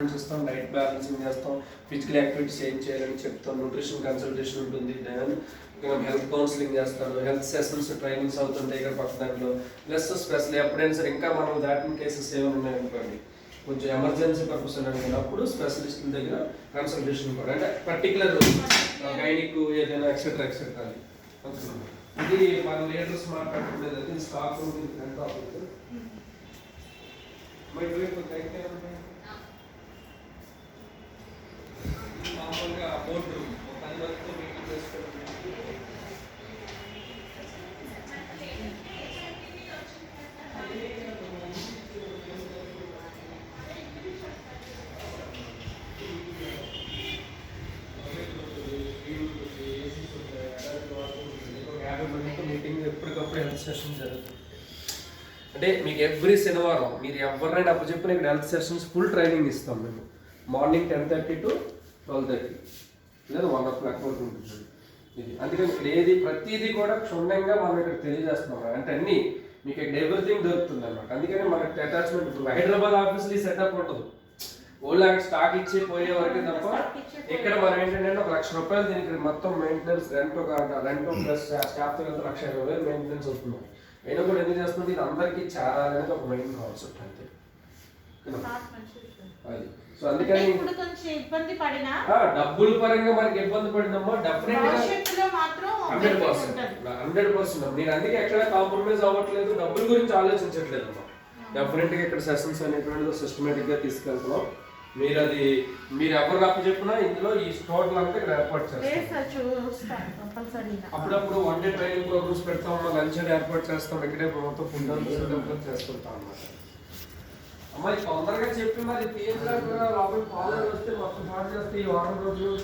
చేస్తాం diet balancing చేస్తాం physical activities ఏం చేయాలని చెప్తాం న్యూట్రిషన్ కన్సల్టేషన్ ఉంటుంది దెన్ హెల్త్ కౌన్సిలింగ్ చేస్తాను హెల్త్ సెషన్స్ ట్రైనింగ్స్ అవుతుంటాయి ఇక్కడ పక్క దాంట్లో. ప్లస్ స్పెషల్ ఎప్పుడైనా సరే ఇంకా మనం దాటిన కేసెస్ ఏమైనా ఉన్నాయనుకోండి కొంచెం ఎమర్జెన్సీ పర్పస్ అన్నప్పుడు స్పెషలిస్టుల దగ్గర కన్సల్టేషన్ కూడా అంటే పర్టికులర్ గైనిక్ ఏదైనా ఎక్సెట్రా ఎక్సెట్రా ఇది మన లీడర్స్ మాట్లాడుకునేది అది స్టాక్ ఎంత అవుతుంది మరి మామూలుగా బోర్డు పది మందితో మీటింగ్ చేసుకోవడం మీటింగ్ ఎప్పటికప్పుడు హెల్త్ సెషన్ జరుగుతుంది అంటే మీకు ఎవ్రీ శనివారం మీరు ఎవరినైనా అప్పు చెప్పిన ఇక్కడ హెల్త్ సెషన్స్ ఫుల్ ట్రైనింగ్ ఇస్తాం మేము. Morning ten thirty to twelve thirty లేదా వన్ ఓ క్లాక్ వరకు ఉంటుంది. ఇది. అందుకని ఇక్కడ ఏది ప్రతిదీ కూడా క్షుణ్ణంగా మనం ఇక్కడ తెలియజేస్తున్నాం. అంటే అన్ని మీకు ఇక్కడ ఎవ్రీథింగ్ దొరుకుతుంది అనమాట అందుకని మనకి అటాచ్మెంట్ ఇప్పుడు హైదరాబాద్ ఆఫీస్లో ఈ సెటప్ ఉండదు. అక్కడ స్టాక్ ఇచ్చి పోయే వరకే తప్ప ఇక్కడ మనం ఏంటంటే ఒక లక్ష రూపాయలు దీనికి మొత్తం మెయింటెనెన్స్ రెంట్ ఒక రెంట్ ప్లస్ స్టాఫ్ కలిపి లక్ష ఇరవై వేలు మెయింటెనెన్స్ అవుతుంది. అయినా కూడా ఎందుకు చేస్తుంది? ఇది అందరికీ చేరాలనేది ఒక మెయిన్ కాన్సెప్ట్ అంతే. అది. సో అందుకని ఇప్పుడు కొంచెం ఇబ్బంది పడినా? డబ్బుల పరంగా మనకి ఇబ్బంది డెఫినెట్ భవిష్యత్తులో మాత్రం హండ్రెడ్ పర్సెంట్. హండ్రెడ్ పర్సెంట్ నేను అందుకే ఎక్కడ కాంప్రమైజ్ అవ్వట్లేదు డబ్బుల గురించి ఆలోచించట్లేదు అమ్మా డెఫినెట్గా ఇక్కడ సెషన్స్ అనేటువంటిది సిస్టమేటిక్గా తీసుకెళ్తున్నాం. మీరు అది మీరు ఎవరు అప్పు చెప్పినా ఇందులో ఈ స్టోర్లు అంతా ఇక్కడ ఏర్పాటు చేస్తాం. అప్పుడప్పుడు వన్ డే ట్రైనింగ్ ప్రోగ్రామ్స్ పెడతాం లంచ్ ఏర్పాటు చేస్తాం ఇక్కడే మొత్తం ఫుడ్ అంతా చేస్తుంటాం అన్నమాట. అమ్మాయి తొందరగా చెప్పి మరి పిఎం గారు కూడా లోపలికి కాలర్ వస్తే మొత్తం పాటు చేస్తే ఈ వారం రోజులు